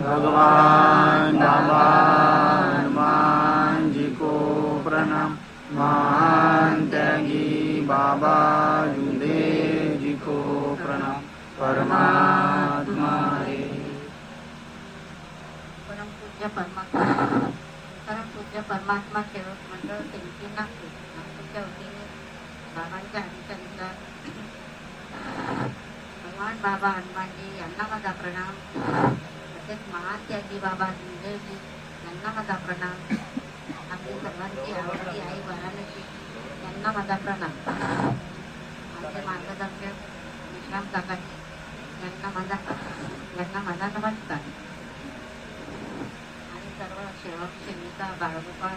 भगवान बाबा मान जी को प्रणाम महान त्यागी बाबा जुदेव जी को प्रणाम परमात्मा रे। परम पूज्य परमात्मा परम पूज्य परमात्मा सेवक मंडळ त्यांची नागपूर नागपूरच्या वतीने बाबांच्या हरिचंद्र भगवान बाबा हनुमानजी यांना माझा प्रणाम. तसेच महात्याजी बाबा गुरुदेवजी यांना माझा प्रणाम. आपली सर्वांची आवडती आई वाराणसी यांना माझा प्रणाम. माझे मार्गदर्शक विश्राम काकाजी यांना माझा यांना माझा नमस्कार. आणि सर्व सेवक सेविका बाळगोपाळ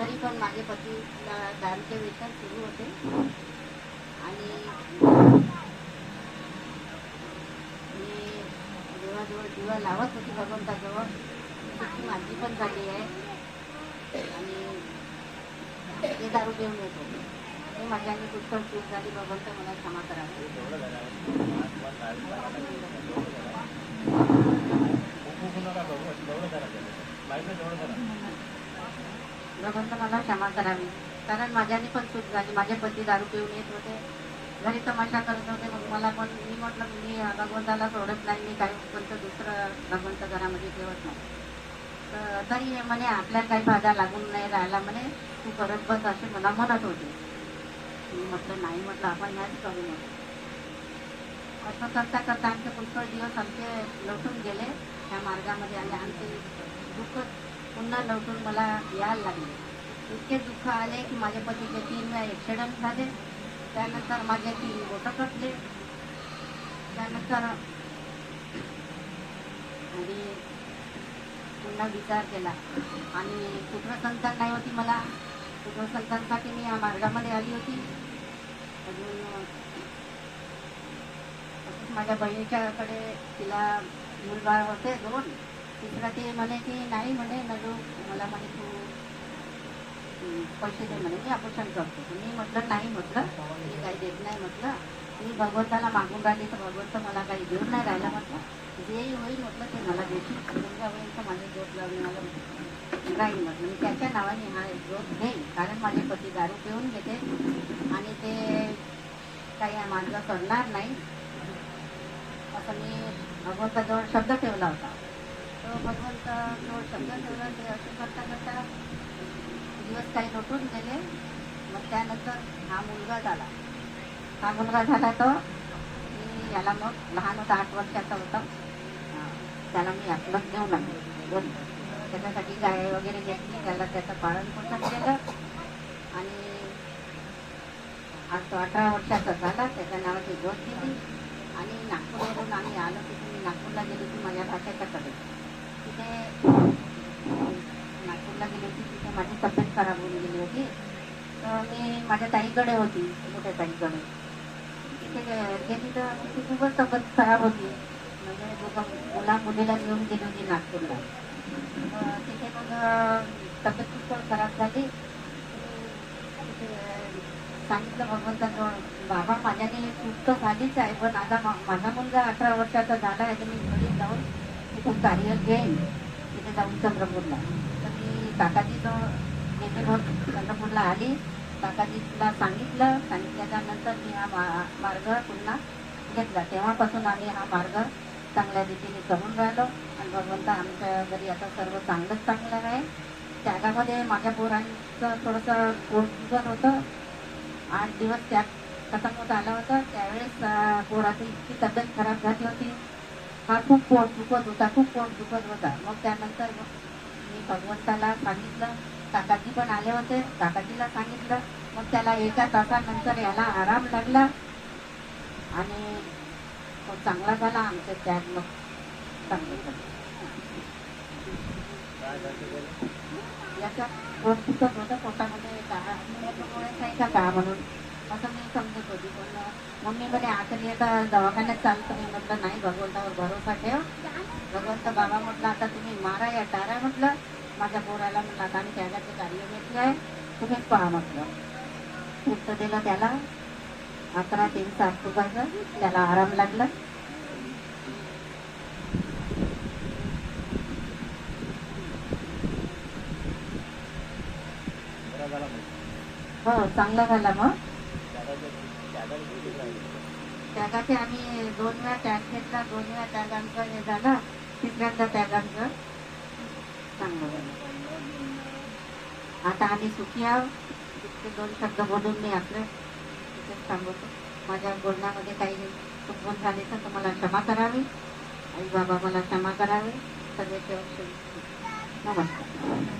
तरी पण माझे पतीला दारूचे व्यसन सुरू होते. आणि मी देवाजवळ दिवा लावत होती भगवंताजवळ. तशी माझी पण झाली आहे. आणि ते दारू देऊन येत. होते माझ्या माझ्याने पुष्कळ चूक झाली. भगवंत मला क्षमा करावी. भगवंत मला क्षमा करावी. कारण माझ्याने पण चूक झाली. माझे पती दारू पिऊन येत होते. घरी तमाशा करत होते. मग मला पण मी म्हटलं मी भगवंताला सोडत नाही. मी काही कोणतं दुसरं भगवंत घरामध्ये ठेवत नाही. तर तरी म्हणे आपल्याला काही फायदा लागून नाही राहिला म्हणे. तू करत बस असे मला म्हणत होते. मी म्हटलं नाही म्हटलं आपण ह्याच करू नये असं करता करता आमचे पुष्कळ दिवस आमचे लोटून गेले. त्या मार्गामध्ये आणि आमचे दुःख पुन्हा लवटून मला यायला लागले. इतके दुःख आले की माझ्या पतीचे तीन वेळा ॲक्सिडंट झाले. त्यानंतर माझे तीन बोटं कटले त्यानंतर आणि पुन्हा विचार केला. आणि कुठलं संतान नाही होती मला. कुठं संतांसाठी मी या मार्गामध्ये आली होती. अजून माझ्या बहिणीच्याकडे तिला मुलबाळ होते दोन. तिसरा ते म्हणे की नाही म्हणे नजू मला म्हणे तू पैसे दे म्हणे मी ऑपरेशन करतो. मी म्हटलं नाही म्हटलं मी काही देत नाही म्हटलं. मी भगवंताला मागून राहिली तर भगवंत मला काही देऊन नाही राहिला म्हटलं. जेही होईल म्हटलं ते मला देशील. मुलगा होईल तर माझे जोत लावणे मला राहील म्हटलं. मी त्याच्या नावाने हा जोत घेईल कारण माझे पती दारू पिऊन घेते. आणि ते काही माझं करणार नाही. असं मी भगवंताजवळ शब्द ठेवला होता. तो भगवंताजवळ शब्द ठेवला ते असं करता करता दिवस काही लोटून गेले. मग त्यानंतर हा मुलगा झाला. हा मुलगा झाला तो मी याला मग लहान होता आठ वर्षाचा होता. त्याला मी आपलं घेऊन आले त्याच्यासाठी गाय वगैरे घेतली त्याला त्याचं पालन पोषण केलं. आणि आज तो अठरा वर्षाचा झाला त्याच्या नावाची जोत दिली. आणि नागपूरवरून आम्ही आलो तिथे मी नागपूरला गेली होती माझ्या भाषेच्याकडे तिथे नागपूरला गेली होती तिथे माझी तब्येत खराब होऊन गेली होती तर मी माझ्या ताईकडे होती मोठ्या ताईकडे तिथे गेली तर तिथे खूपच तब्येत खराब होती म्हणजे दोघं मुला मुलीला घेऊन गेली होती नागपूरला तर तिथे मग तब्येत खूप खराब झाली तिथे सांगितलं भगवंताजवळ बाबा माझ्याने चूक तर झालीच आहे पण आता माझा मुलगा अठरा वर्षाचा झाला आहे तर मी घरी जाऊन तिथून कार्य घेईन तिथे जाऊन चंद्रपूरला. तर मी काकाजीचं गेले मग चंद्रपूरला आली. काकाजीला सांगितलं. सांगितल्याच्यानंतर मी हा मा- मार्ग पुन्हा घेतला. तेव्हापासून आम्ही हा मार्ग चांगल्या रीतीने करून राहिलो. आणि भगवंत आमच्या घरी आता सर्व चांगलंच चांगलं आहे. त्यागामध्ये माझ्या पोरांचं थोडंसं पोट होतं. आठ दिवस त्याग खतम होत आलं होतं. त्यावेळेस पोराची इतकी तब्येत खराब झाली होती. हा खूप पोट दुखत होता खूप पोट दुखत होता. मग त्यानंतर मग मी भगवंताला सांगितलं. काकाजी पण आले होते. काकाजीला सांगितलं. मग त्याला एका तासानंतर याला आराम लागला. आणि तो चांगला झाला आमच्या त्याग मग. चांगलं झालं. याचा रोज दुखत होतं. पोटामध्ये का का का म्हणून. समजत होती पण मम्मी म्हणे आता दवाखान्यात चालतो मी म्हटलं नाही भगवंतावर भरोसा ठेव. भगवंत बाबा म्हटलं आता तुम्ही मारा या टारा म्हटलं. माझ्या पोराला म्हटलं आता आम्ही त्यागाचे कार्य घेतलं आहे तुम्हीच पहा म्हटलं. पुढचं दिलं त्याला. अकरा तीन सात रुपयाचं त्याला आराम लागला. हो चांगला झाला मग. त्यागाचे आम्ही दोन वेळा टॅग घेतला दोन वेळा त्यागांचं हे झालं तिसऱ्यांदा त्यागांचं चांगलं झालं. आता आम्ही सुखी आहोत. इतके दोन शब्द बोलून मी आपलं तिथेच सांगतो माझ्या बोलण्यामध्ये काही चुकवून झाली तर तुम्हाला क्षमा करावी. आई बाबा मला क्षमा करावे. सगळे नमस्कार.